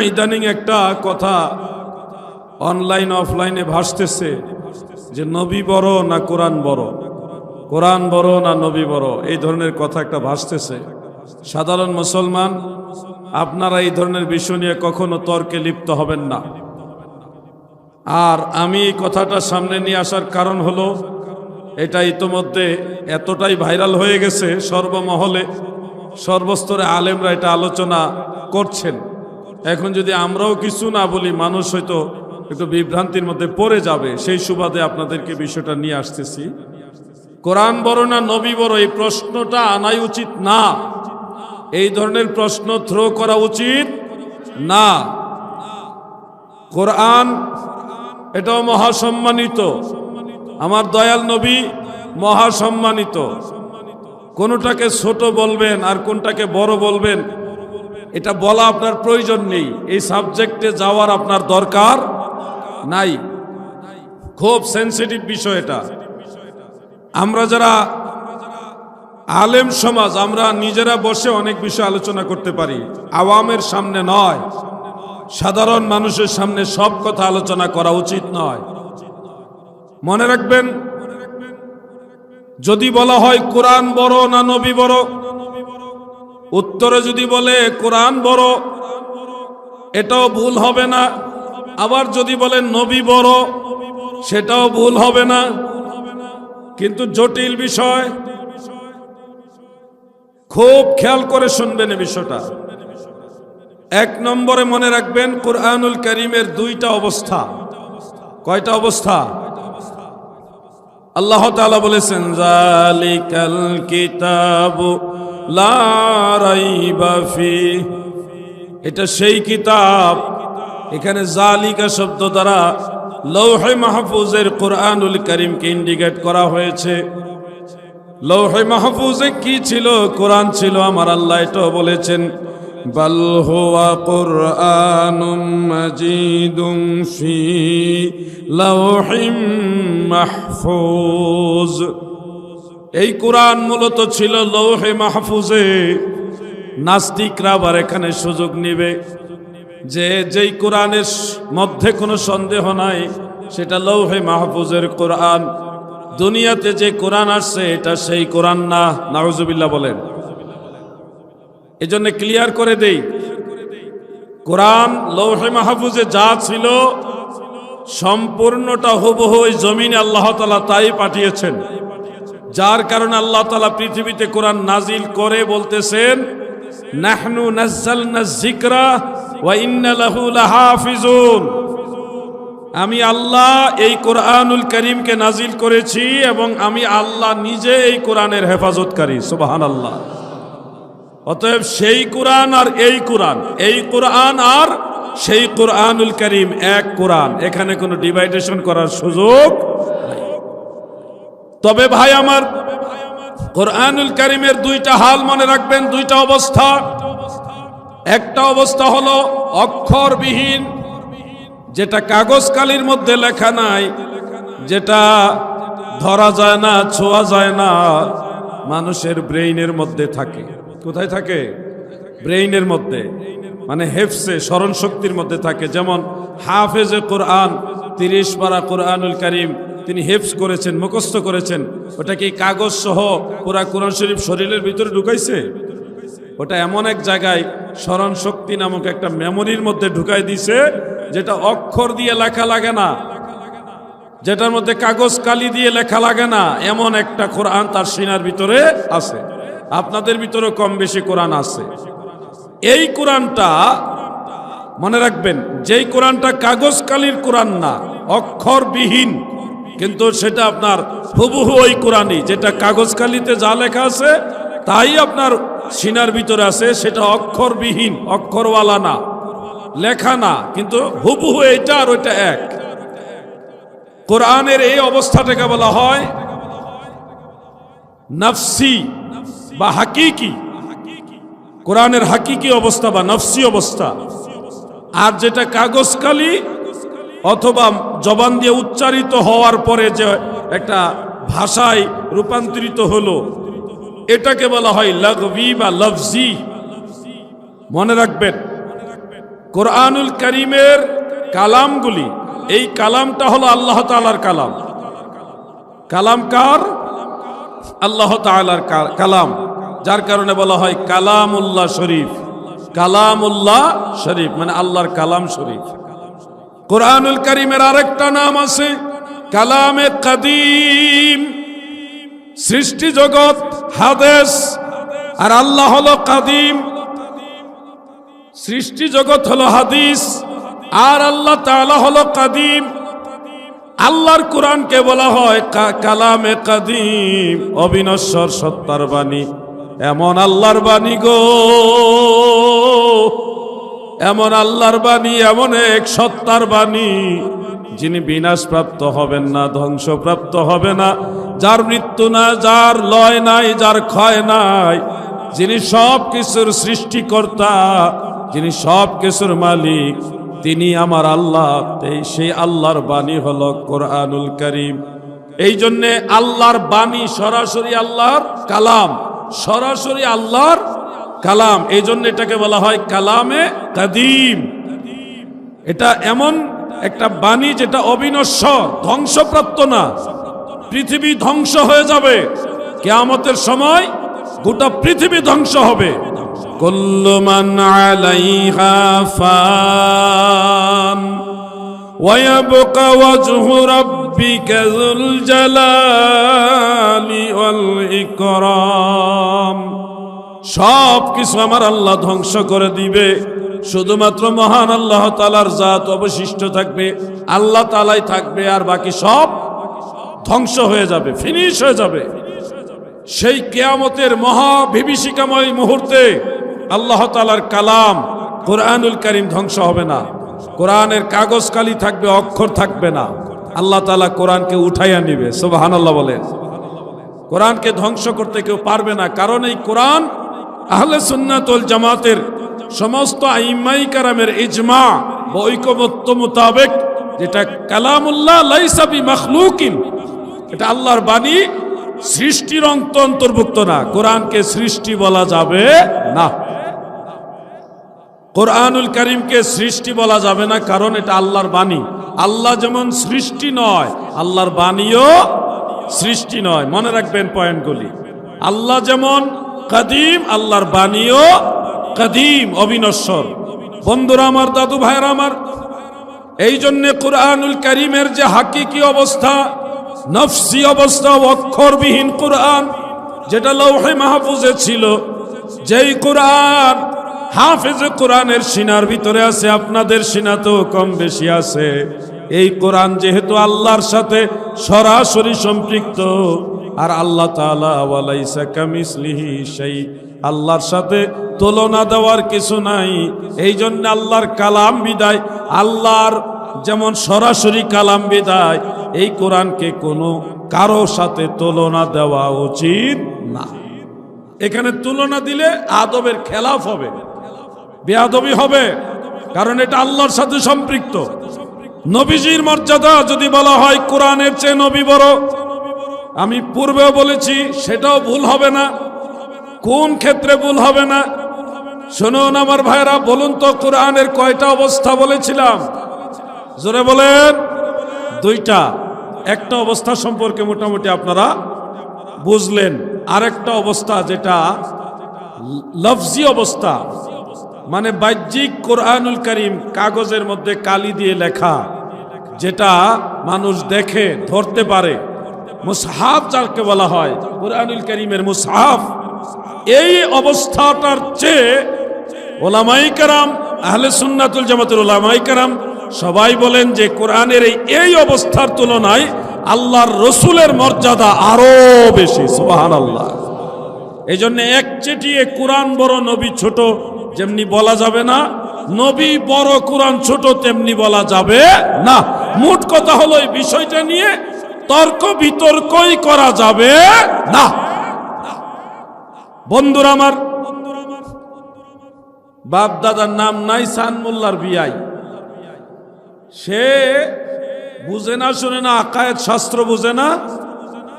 ইদানিং একটা কথা অনলাইন, অফলাইনে ভাসতেছে যে নবী বড় না কোরআন বড়? কোরআন বড় না নবী বড়? এই ধরনের কথা একটা ভাসতেছে। সাধারণ মুসলমান, আপনারা এই ধরনের বিষয় নিয়ে কখনো তর্কে লিপ্ত হবেন না। আর আমি এই কথাটা সামনে নিয়ে আসার কারণ হলো, এটা ইতোমধ্যে এতটাই ভাইরাল হয়ে গেছে সর্বমহলে, সর্বস্তরে আলেমরা এটা আলোচনা করছেন। এখন যদি আমরাও কিছু না বলি, মানুষ হয়তো একটু বিভ্রান্তির মধ্যে পড়ে যাবে। সেই সুবাদে আপনাদেরকে বিষয়টা নিয়ে আসতেছি। কোরআন বড় না নবী বড়, এই প্রশ্নটা আনাই উচিত না। এই ধরনের প্রশ্ন থ্রো করা উচিত না। কোরআন এটাও মহাসম্মানিত। আমার দয়াল নবী মহাসম্মানিত। কোনটাকে ছোট বলবেন আর কোনটাকে বড় বলবেন এটা বলা আপনার প্রয়োজন নেই। এই সাবজেক্টে যাওয়ার আপনার দরকার নাই। খুব সেন্সিটিভ বিষয় এটা। আমরা যারা আলেম সমাজ, আমরা নিজেরা বসে অনেক বিষয় আলোচনা করতে পারি। আওয়ামের সামনে নয়। সাধারণ মানুষের সামনে সব কথা আলোচনা করা উচিত নয়। মনে রাখবেন, যদি বলা হয়, কোরআন বড় না নবী বড়? উত্তরে যদি বলে, কোরআন বড়, এটাও ভুল হবে না। আবার যদি বলে, নবী বড়, সেটাও ভুল হবে না। কিন্তু জটিল বিষয়, খুব খেয়াল করে শুনবেন এই বিষয়টা। এক নম্বরে মনে রাখবেন, কোরআনুল করিমের দুইটা অবস্থা। কয়টা অবস্থা? আল্লাহ তাআলা বলেছেন জালিকাল কিতাবু লা রাইবা ফি এটা সেই কিতাব এখানে জালিকা শব্দ দ্বারা লৌহে মাহফুজের কোরআনুল করিমকে ইন্ডিকেট করা হয়েছে লৌহে মাহফুজে কি ছিল কোরআন ছিল আমার আল্লাহ এটাও বলেছেন بل هو قرآن مجيد في لوح محفوظ এই কোরআন মূলত ছিল লৌহে মাহফুজে। নাস্তিকরা আবার এখানে সুযোগ নিবে। যে যেই কোরআনের মধ্যে কোনো সন্দেহ নাই, সেটা লৌহে মাহফুজের কোরআন। দুনিয়াতে যে কোরআন আসছে, এটা সেই কোরআন না। নাউজুবিল্লাহ বলেন। এজন্য ক্লিয়ার করে দেই। কোরআন লৌহে মাহফুজে যা ছিল, সম্পূর্ণটা হুবহু জমিনে আল্লাহ তালা তাই পাঠিয়েছেন। যার কারণে আল্লাহ তালা পৃথিবীতে কোরআন নাজিল করে বলতেছেন আমি আল্লাহ এই কোরআনুল করিমকে নাজিল করেছি এবং আমি আল্লাহ নিজে এই কোরআনের হেফাজতকারী সুবাহান আল্লাহ অতএব সেই কোরআন আর এই কোরআন এই কোরআন আর সেই কোরআনুল করিম, এক কোরআন। এখানে কোনো ডিভাইডেশন করার সুযোগ তবে ভাই আমার, কোরআনুল করিমের দুইটা হাল মনে রাখবেন, দুইটা অবস্থা। একটা অবস্থা হলো অক্ষরবিহীন, যেটা কাগজ কালির মধ্যে লেখা নাই, যেটা ধরা যায় না, ছোঁয়া যায় না, মানুষের ব্রেইনের মধ্যে থাকে। কোথায় থাকে? ব্রেইনের মধ্যে। মানে হেফসে স্মরণ শক্তির মধ্যে থাকে। যেমন হাফেজে কোরআন, তিরিশ পারা কোরআনুল করিম তিনি হেফস করেছেন, মুখস্থ করেছেন। ওটা কি কাগজ সহ পুরা কোরআন শরীফ শরীরের ভিতরে ঢুকাইছে? ওটা এমন এক জায়গায় স্মরণ শক্তি নামক একটা মেমোরির মধ্যে ঢুকাই দিছে, যেটা অক্ষর দিয়ে লেখা লাগে না। যেটার মধ্যে কাগজ কালি দিয়ে লেখা লাগে না, এমন একটা কোরআন তার সিনার ভিতরে আছে। আপনাদের ভিতরে কম বেশি কোরআন আছে। এই কোরআনটা মনে রাখবেন, যেই কোরআনটা কাগজ কালির কোরআন না, অক্ষরবিহীন। কিন্তু সেটা আপনার হুবহু ওই কোরআনই, যেটা কাগজ কালিতে যা লেখা আছে, তাই আপনার সিনার ভিতরে আছে, সেটা অক্ষরবিহীন, অক্ষরওয়ালা না, লেখা না, কিন্তু হুবহু এটা আর ওইটা এক। কোরআনের এই অবস্থাটাকে বলা হয় নফসি বা হাকিকি। কোরআনের হাকিকি অবস্থা বা নফসি অবস্থা। আর যেটা কাগজ কালি অথবা জবান দিয়ে উচ্চারিত হওয়ার পরে যে একটা ভাষায় রূপান্তরিত হলো, এটাকে বলা হয় লাগবি বা লফজি। মনে রাখবেন, কোরআনুল করিমের কালামগুলি, এই কালামটা হলো আল্লাহ তাআলার কালাম। কালাম কার? আল্লাহ তাআলার কা- কালাম। যার কারণে বলা হয় কালামুল্লাহ শরীফ। কালামুল্লাহ শরীফ মানে আল্লাহর কালাম শরীফ। কোরআনুল করিমের আরেকটা নাম আছে কালামে কাদিম। সৃষ্টি জগৎ, হাদেশ, আর আল্লাহ হলো কাদিম। সৃষ্টি জগৎ হলো হাদিস, আর আল্লাহ তাআলা হলো কাদিম। আল্লাহর কোরআনকে বলা হয় কালামে কাদিম, অবিনশ্বর সত্তার বাণী। এমন আল্লাহর বাণী গো। এমন আল্লাহর বাণী, এমন এক সত্তার বাণী। যিনি বিনাশপ্রাপ্ত হবেন না, ধ্বংসপ্রাপ্ত হবে না। যার মৃত্যু না যার লয় নাই, যার ক্ষয় নাই, যিনি সব কিছুর সৃষ্টিকর্তা, যিনি সব কিছুর মালিক, তিনি আমার আল্লাহ। এই সেই আল্লাহর বাণী হলো কোরআনুল করিম। এই জন্যে আল্লাহর বাণী সরাসরি আল্লাহর কালাম, সরাসরি আল্লাহর কালাম এই জন্য এটাকে বলা হয় কালামে কাদিম এটা এমন একটা বাণী যেটা অবিনশ্বর ধ্বংসপ্রাপ্ত না পৃথিবী ধ্বংস হয়ে যাবে কেয়ামতের সময় গোটা পৃথিবী ধ্বংস হবে কুল্লুমান আলাইহা ফান ويبقى وجه ربك ذو الجلال والإكرام সব কিছু আমার আল্লাহ ধ্বংস করে দিবে। শুধুমাত্র মহান আল্লাহ তালার জাত অবশিষ্ট থাকবে, আল্লাহ তালাই থাকবে, আর বাকি সব ধ্বংস হয়ে যাবে ফিনিশ হয়ে যাবে। সেই কেয়ামতের মহা বিভীষিকাময় মুহূর্তে আল্লাহ তালার কালাম কোরআনুল করিম ধ্বংস হবে না। কোরআনের কাগজ কালি থাকবে, অক্ষর থাকবে না। আল্লাহ তালা কোরআনকে উঠাইয়া নিবে সুবাহান আল্লাহ বলেন কোরআনকে ধ্বংস করতে কেউ পারবে না, কারণ এই কোরআন আহলে সুন্নাতুল জামাতের সমস্ত আইমাই কারামের ইজমা বা ঐকমত্য মোতাবেক যেটা কালামুল্লাহ লাইসাবি মখলুকিন, এটা আল্লাহর বাণী, সৃষ্টির অন্ত অন্তর্ভুক্ত না। কোরআনকে সৃষ্টি বলা যাবে না। কোরআনুল করিমকে সৃষ্টি বলা যাবে না, কারণ এটা আল্লাহর বাণী। আল্লাহ যেমন সৃষ্টি নয়, আল্লাহর বাণীও সৃষ্টি নয়। মনে রাখবেন পয়েন্টগুলি। আল্লাহ যেমন কাদিম, আল্লাহর বাণীও কাদিম, অবিনশ্বর। বন্ধুরা আমার, দাদু ভাইরা আমার এই জন্যে কোরআনুল করিমের যে হাকিকি অবস্থা, নফসি অবস্থা অক্ষরবিহীন কোরআন, যেটা লৌহে মাহফুজে ছিল, যেই কোরআন হাফেজে কোরআনের সিনার ভিতরে আছে, আপনাদের সিনাতেও কম বেশি আছে। এই কোরআন যেহেতু আল্লাহর সাথে সরাসরি সম্পৃক্ত আর আল্লাহ সেই আল্লাহর সাথে তুলনা দেওয়ার কিছু নাই। এই জন্য আল্লাহর কালাম বিদায়, আল্লাহর যেমন সরাসরি কালাম বিদায়, এই কোরআনকে কোনো কারও সাথে তুলনা দেওয়া উচিত না। এখানে তুলনা দিলে আদবের খেলাফ হবে, বেয়াদবি হবে, কারণ এটা আল্লাহর সাথে সম্পৃক্ত। নবীজির মর্যাদা যদি বলা হয়, কোরআনের চেয়ে নবী বড়। আমি পূর্বেও বলেছি, সেটাও ভুল হবে না। কোন ক্ষেত্রে ভুল হবে না? শুনুন আমার ভাইরা বলুন তো কোরআনের কয়টা অবস্থা বলেছিলাম? জোরে বলেন। দুইটা। একটা অবস্থা সম্পর্কে মোটামুটি আপনারা বুঝলেন। আরেকটা অবস্থা যেটা লফজি অবস্থা মানে বাহ্যিক কোরআনুল করিম কাগজের মধ্যে কালি দিয়ে লেখা, যেটা মানুষ দেখে, ধরতে পারে। মুসহাফ যাকে বলা হয়, কোরআনুল করিমের মুসহাফ এই অবস্থাটার চেয়ে ওলামাই কারাম, আহলে সুন্নাতুল জামাতুল ওলামাই কারাম সবাই বলেন যে কোরআনের এই এই অবস্থার তুলনায় আল্লাহর রসুলের মর্যাদা আরও বেশি সোহান আল্লাহ এই জন্য এক চেটিয়ে কোরআন বড়, নবী ছোট, যেমনি বলা যাবে না, নবী বড়, কোরআন ছোট, তেমনি বলা যাবে না। মোট কথা হলো এই বিষয়টা নিয়ে তর্ক বিতর্কই করা যাবে না। বন্ধুরা আমার বাপ দাদার নাম নাই সান মোল্লার বিয়াই সে বুঝে না, শুনে না আকায়েত শাস্ত্র বুঝে না,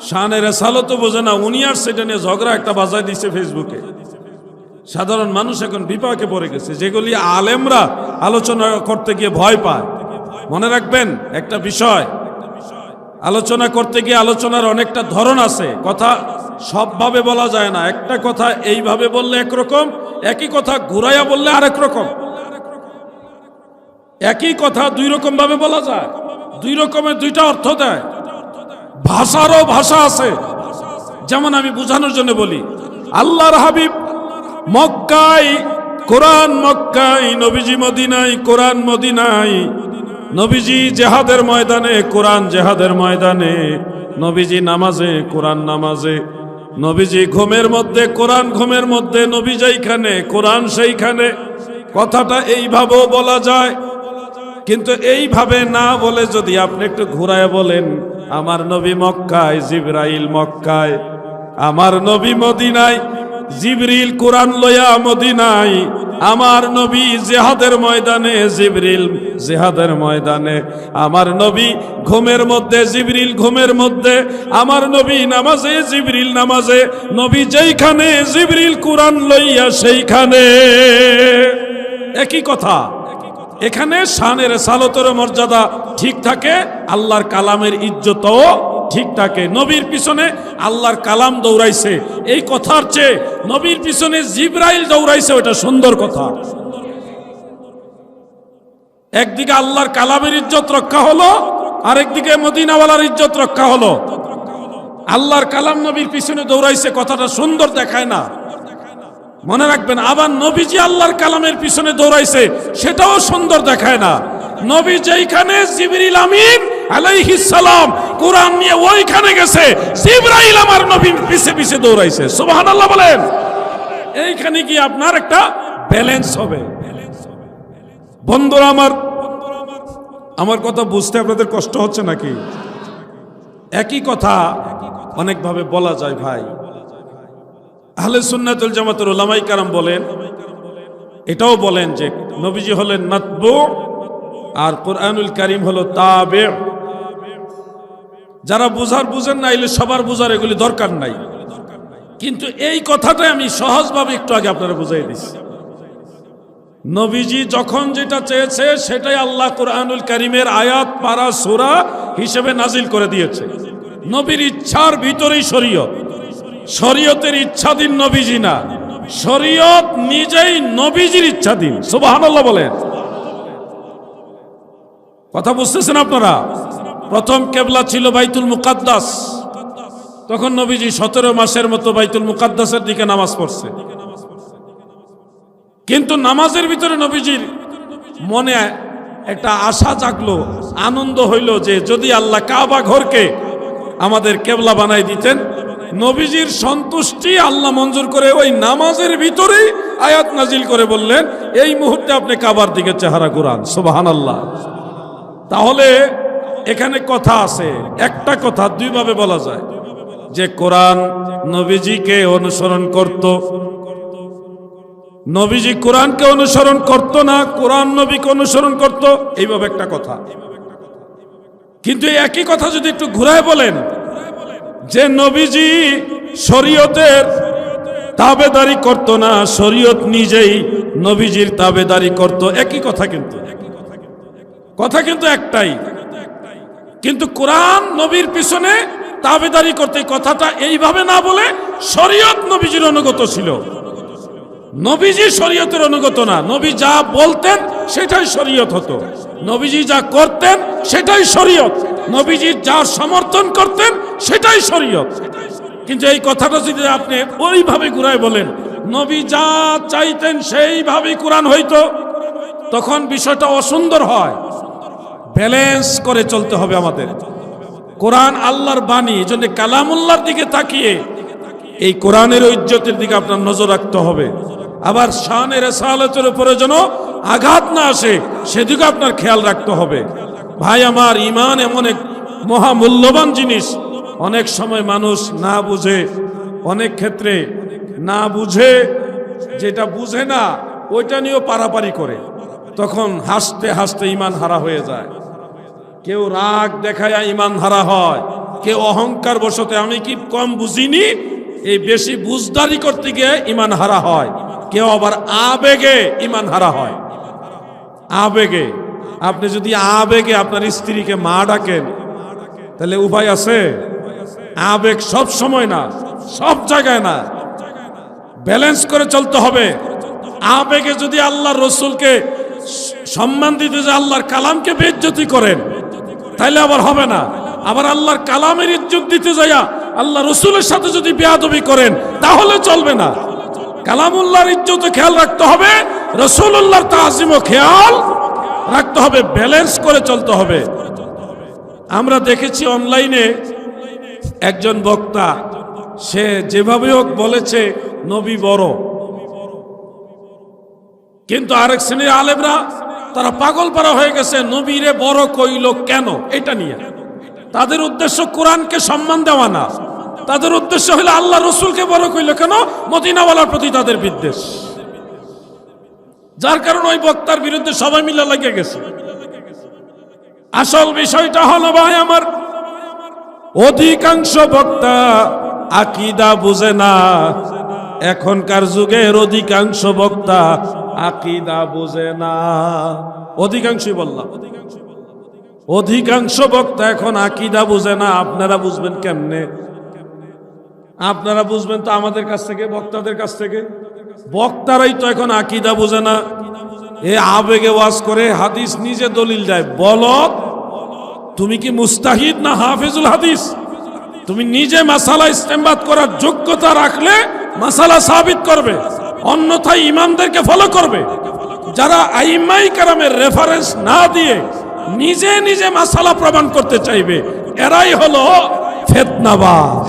শানের এসালতো বোঝে না, উনি আর সেটা নিয়ে ঝগড়া একটা বাজায় দিছে ফেসবুকে। সাধারণ মানুষ এখন বিপাকে পড়ে গেছে, যেগুলি আলেমরা আলোচনা করতে গিয়ে ভয় পায়। মনে রাখবেন, একটা বিষয় আলোচনা করতে গিয়ে আলোচনার অনেকটা ধরন আছে। কথা সবভাবে বলা যায় না। একটা কথা এইভাবে বললে একরকম, একই কথা ঘুরাইয়া বললে আরেক রকম। একই কথা দুই রকম ভাবে বলা যায়। দুই রকমের দুইটা অর্থ দেয়। ভাষারও ভাষা আছে। যেমন আমি বোঝানোর জন্য বলি, আল্লাহর হাবিব মক্কাই কোরআন মক্কাই নবীজি মদিনাই কোরআন মদিনাই নবীজি জেহাদের ময়দানে, কোরআন জেহাদের ময়দানে, নবীজি নামাজে, কোরআন নামাজে, নবীজি ঘুমের মধ্যে, কোরআন ঘুমের মধ্যে, নবী যেইখানে, কোরআন সেইখানে। কথাটা এইভাবেও বলা যায়, কিন্তু এইভাবে না বলে যদি আপনি একটু ঘুরায় বলেন, আমার নবী মক্কায়, জিব্রাইল মক্কায়, আমার নবী মদিনায়, জিবরিল কোরআন লয়া মদিনায় আমার নবী জেহাদের ময়দানে, জিবরিল জেহাদের ময়দানে। আমার নবী ঘুমের মধ্যে, জিবরিল ঘুমের মধ্যে। আমার নবী নামাজে, জিবরিল নামাজে। নবী যেইখানে, জিবরিল কোরআন লইয়া সেইখানে। একই কথা। এখানে শানের সালতের মর্যাদা ঠিক থাকে, আল্লাহর কালামের ইজ্জতও ঠিক থাকে। নবীর পিছনে আল্লাহর কালাম দৌড়াইছে। এই কথার চেয়ে নবীর পিছনে জিব্রাইল দৌড়াইছে, ওটা সুন্দর কথা। একদিকে আল্লাহর কালামের ইজ্জত রক্ষা হলো, আরেকদিকে মদিনাওয়ালার ইজ্জত রক্ষা হলো। আল্লাহর কালাম নবীর পিছনে দৌড়াইছে, কথাটা সুন্দর দেখায় না। মনে রাখবেন, আবার নবীজি আল্লাহর কালামের পিছনে দৌড়াইছে, সেটাও সুন্দর দেখায় না। নবী যেইখানে জিবরিল আমিন আলাইহিস সালাম, কোরআন নিয়ে ওইখানে গেছে। জিবরাইল আমার নবীর পিছে পিছে দৌড়াইছে। সুবহানাল্লাহ বলেন। এইখানে কি আপনার একটা ব্যালেন্স হবে। বন্ধুরা আমার আমার কথা বুঝতে আপনাদের কষ্ট হচ্ছে নাকি? একই কথা অনেকভাবে বলা যায় ভাই। আহলে সুন্নাতুল জামাতের ওলামাই কারাম বলেন, এটাও বলেন যে নবীজি হলেন নাতবু আর কোরআনুল কারিম হলো তাবে। যারা বুঝার বুঝেন না, এলে সবার বুঝার এগুলি দরকার নাই। কিন্তু এই কথাটাই আমি সহজভাবে একটু আগে আপনারা বুঝাই দিচ্ছি নবীজি যখন যেটা চেয়েছে, সেটাই আল্লাহ কোরআনুল কারিমের আয়াত পারা সুরা হিসেবে নাজিল করে দিয়েছে। নবীর ইচ্ছার ভিতরেই শরীয়ত। শরীয়তের ইচ্ছাধীন নবীজি না। শরীয়ত নিজেই নবীজির ইচ্ছাধীন। সুবহানাল্লাহ বলেন। কথা বুঝতেছেন আপনারা? প্রথম কেবলা ছিল বাইতুল মুকাদ্দাস। তখন নবীজি সতেরো মাসের মতো বাইতুল মুকাদ্দাসের দিকে নামাজ পড়ছে। কিন্তু নামাজের ভিতরে নবীজির মনে একটা আশা জাগলো, আনন্দ হইল যে যদি আল্লাহ কাবা ঘরকে আমাদের কেবলা বানাই দিতেন, নবীজির সন্তুষ্টি আল্লাহ মঞ্জুর করে ওই নামাজের ভিতরেই আয়াত নাজিল করে বললেন, এই মুহূর্তে আপনি কাবার দিকে চেহারা ঘুরান। সোবাহান আল্লাহ তাহলে এখানে কথা আছে, একটা কথা দুইভাবে বলা যায়। যে কোরআন নবীজিকে অনুসরণ করত, নবীজি কোরআনকে অনুসরণ করত না, কোরআন নবীকে অনুসরণ করত, এইভাবে একটা কথা। কিন্তু একই কথা যদি একটু ঘুরায় বলেন, যে নবীজি শরীয়তের তাবেদারি করত না, শরীয়ত নিজেই নবীজির তাবেদারি করত, একই কথা কিন্তু। কথা কিন্তু একটাই। কিন্তু কোরআন নবীর পিছনে তাবেদারি করতে কথাটা এইভাবে না বলে শরীয়ত নবীজির অনুগত ছিল। নবীজি শরীয়তের অনুগত না। নবী যা বলতেন সেটাই শরীয়ত হতো। নবীজি যা করতেন সেটাই শরীয়ত। নবীজি যা সমর্থন করতেন সেটাই শরীয়ত। কিন্তু এই কথাটা যদি আপনি ওইভাবে ঘুরায় বলেন, নবী যা চাইতেন সেইভাবেই কোরআন হইতো, তখন বিষয়টা অসুন্দর হয়। ব্যালেন্স করে চলতে হবে আমাদের। কোরআন আল্লাহর বাণী, এই জন্য কালামুল্লাহর দিকে তাকিয়ে এই কোরআনের ইজ্জতের দিকে আপনার নজর রাখতে হবে। আবার শানের রেসালতের উপরে যেন আঘাত না আসে সেদিকে আপনার খেয়াল রাখতে হবে। ভাই, আমার ইমান এমন এক মহামূল্যবান জিনিস। অনেক সময় মানুষ না বুঝে, অনেক ক্ষেত্রে না বুঝে, যেটা বুঝে না, ওইটা নিয়েও পারাপারি করে। তখন হাসতে হাসতে ইমান হারা হয়ে যায়। কেউ রাগ দেখায় ইমান হারা হয়, কেউ অহংকার বসতে আমি কি কম বুঝিনি? এই বেশি বুঝদারি করতে গিয়ে ইমান হারা হয়, কেউ আবার আবেগে ইমান হারা হয়। আবেগে, আপনি যদি আবেগে আপনার স্ত্রীকে মা ডাকেন, তাহলে উপায় আছে? আবেগ সব সময় না, সব জায়গায় না। ব্যালেন্স করে চলতে হবে। আবেগে যদি আল্লাহ রসুলকে সম্মান দিতে যে আল্লাহর কালামকে বেজ্জতি করেন, তাইলে আবার হবে না। আবার আল্লাহর কালামের ইজ্জত দিতে যাইয়া আল্লাহ রসুলের সাথে যদি বেয়াদবি করেন, তাহলে চলবে না। কালামুল্লাহর ইজ্জত খেয়াল রাখতে হবে রসুল্লাহর তাজিমও খেয়াল রাখতে হবে, ব্যালেন্স করে চলতে হবে। আমরা দেখেছি অনলাইনে একজন বক্তা, সে যেভাবে হোক বলেছে, নবী বড়। কিন্তু আরেক শ্রেণির আলেমরা, তারা পাগল পারা হয়ে গেছে, নবীরে বড় কইল কেন? এটা নিয়ে। তাদের উদ্দেশ্য কোরআনকে সম্মান দেওয়া না। তাদের উদ্দেশ্য হলো আল্লাহ রসুলকে বড় কইল কেন? মদিনাওয়ালার প্রতি তাদের বিদ্বেষ। যার কারণে ওই বক্তার বিরুদ্ধে সবাই মিলে লেগে গেছে। আসল বিষয়টা হলো ভাই আমার, অধিকাংশ বক্তা আকিদা বুঝে না। এখনকার যুগের অধিকাংশ বক্তা আকিদা বোঝে না। অধিকাংশই বললাম। অধিকাংশ বক্তা এখন আকিদা বোঝে না। আপনারা বুঝবেন কেমনে? আপনারা বুঝবেন তো আমাদের কাছ থেকে, বক্তাদের কাছ থেকে? বক্তারাই তো এখন আকিদা বোঝে না। এ আবেগে ওয়াজ করে, হাদিস নিজে দলিল দেয়। বলত তুমি কি মুস্তাহিদ না হাফিজুল হাদিস? তুমি নিজে মাসালা ইস্তেমবাদ করার যোগ্যতা রাখলে মাসালা সাবিত করবে। অন্যথায় ইমামদেরকে ফলো করবে। যারা আইমাই কারামের রেফারেন্স না দিয়ে নিজে নিজে মাসালা প্রমাণ করতে চাইবে, এরাই হলো ফেতনাবাজ।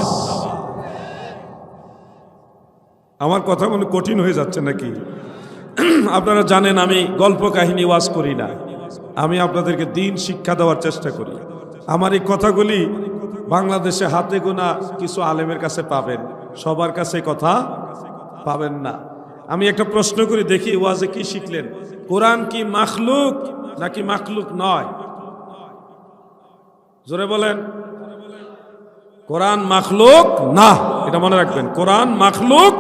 আমার কথা মনে কঠিন হয়ে যাচ্ছে নাকি? আপনারা জানেন আমি গল্প কাহিনী ওয়াজ করি না। আমি আপনাদেরকে দিন শিক্ষা দেওয়ার চেষ্টা করি। আমার এই কথাগুলি বাংলাদেশে হাতে গোনা কিছু আলেমের কাছে পাবেন। সবার কাছে কথা পাবেন না। আমি একটা প্রশ্ন করি, দেখি ওয়াজে কি শিখলেন? কোরআন কি মাখলুক নাকি মাখলুক নয়? জোরে বলেন। কোরআন মাখলুক না, এটা মনে রাখবেন, কোরআন মাখলুক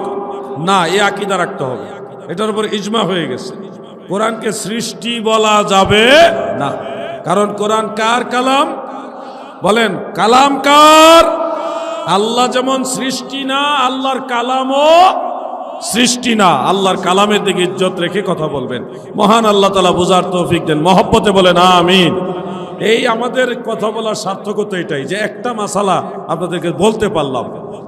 না, এ আকিদা রাখতে হবে। এটার উপর ইজমা হয়ে গেছে। কোরআনকে সৃষ্টি বলা যাবে না। কারণ কোরআন কার কালাম? বলেন, কালাম কার? আল্লাহ যেমন সৃষ্টি না, আল্লাহর কালামও সৃষ্টি না, আল্লাহর কালামের দিকে ইজ্জত রেখে কথা বলবেন। মহান আল্লাহ তালা বুঝার তৌফিক দেন। মহব্বতে বলেন, আমিন। এই আমাদের কথা বলার সার্থকতা এটাই যে একটা মাসালা আপনাদেরকে বলতে পারলাম।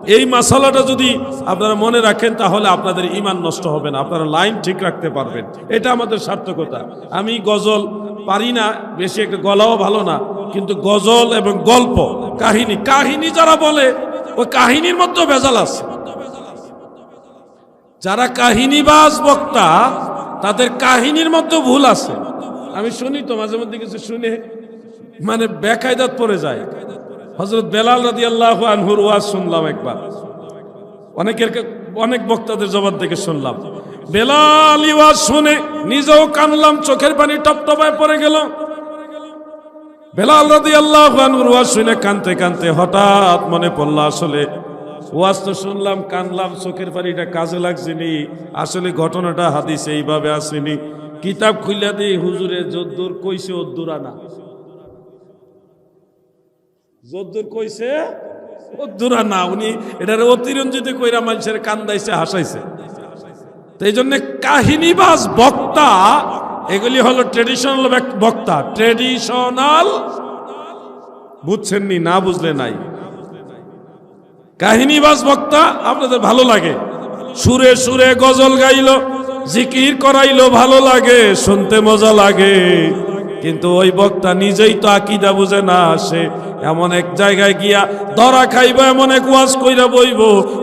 এই মাসালাটা যদি আপনারা মনে রাখেন, তাহলে আপনাদের ইমান নষ্ট হবে না। আপনারা লাইন ঠিক রাখতে পারবেন। এটা আমাদের সার্থকতা। আমি গজল পারি না, বেশি একটা গলাও ভালো না, কিন্তু গজল এবং গল্প, কাহিনী কাহিনী যারা বলে, ওই কাহিনীর মধ্যে ভেজাল আছে। যারা কাহিনীবাজ বক্তা, তাদের কাহিনীর মধ্যে ভুল আছে। আমি শুনি তো, মাঝে মধ্যে কিছু শুনে মানে বেকায়দাত পড়ে যায়। হজরত বেলাল রাদি আল্লাহ আনহুর ওয়াজ শুনলাম একবার। অনেকের অনেক বক্তাদের জবাব থেকে শুনলাম। বেলাল ওয়াজ শুনে নিজেও কানলাম, চোখের পানি টপটপায় পড়ে গেল। বেলাল রাদি আল্লাহ আনহুর ওয়াজ শুনে কানতে কানতে হঠাৎ মনে পড়ল আসলে ওয়াজ তো শুনলাম, কানলাম, চোখের পানিটা কাজে লাগছেনি আসলে ঘটনাটা হাদিসে এইভাবে আসেনি কিতাব খুলিয়া দিই হুজুরে যদ্দুর কইছে, অদ্দুর আনা। যদ্দুর কইছে, অদ্দুর আনা। উনি এটার অতিরঞ্জিত কইরা মানুষের কান্দাইছে, হাসাইছে। তো এই জন্য কাহিনীবাজ বক্তা, এগুলি হলো ট্রেডিশনাল বক্তা। ট্রেডিশনাল বুঝছেননি না বুঝলে নাই। কাহিনীবাজ বক্তা, আপনাদের ভালো লাগে। সুরে সুরে গজল গাইলো, জিকির করাইলো, ভালো লাগে, শুনতে মজা লাগে। কিন্তু ওই বক্তা নিজেই তো আকিদা বুঝে না আসে এমন এক জায়গায় গিয়া ধরা খাইব, এমন এক ওয়াজ কইরা বইব,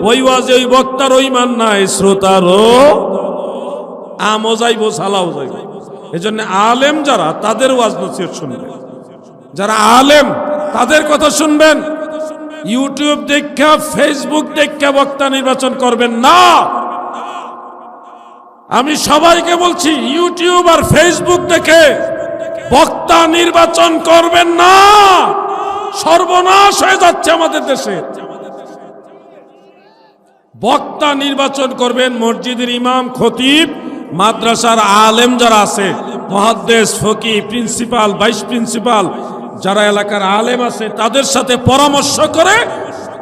ওই ওয়াজে ওই বক্তার ওই মান নাই, শ্রোতারও আমও যাইব, সালাও যাইব। এই জন্য আলেম যারা, তাদের ওয়াজ নসিহত শুনবেন। যারা আলেম, তাদের কথা শুনবেন। ইউটিউব দেখা ফেসবুক দেখা, বক্তা নির্বাচন করবেন না। আমি সবাইকে বলছি, ইউটিউব আর ফেসবুক দেখে বক্তা নির্বাচন করবেন না। সর্বনাশ হয়ে যাচ্ছে আমাদের দেশে। বক্তা নির্বাচন করবেন মসজিদের ইমাম, খতিব, মাদ্রাসার আলেম যারা আছে, মহাদ্দেশ ফকি প্রিন্সিপাল, ভাইস প্রিন্সিপাল যারা এলাকার আলেম আছে, তাদের সাথে পরামর্শ করে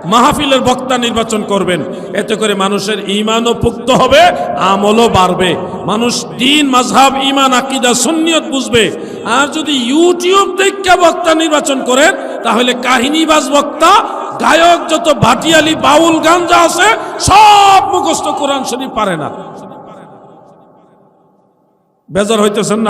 মাহফিলের বক্তা নির্বাচন করবেন। এতে করে মানুষের ইমানও পুক্ত হবে, আমলও বাড়বে। মানুষ দিন, মাঝহাব ইমান আকিদা, সুন্নিয়ত বুঝবে। আর যদি ইউটিউব দেখে বক্তা নির্বাচন করেন, তাহলে কাহিনীবাজ বক্তা, গায়ক যত ভাটিয়ালি, বাউল গান যা আছে, সব মুখস্থ কোরআন শরীফ পারে না। বেজার হইতেছেন না?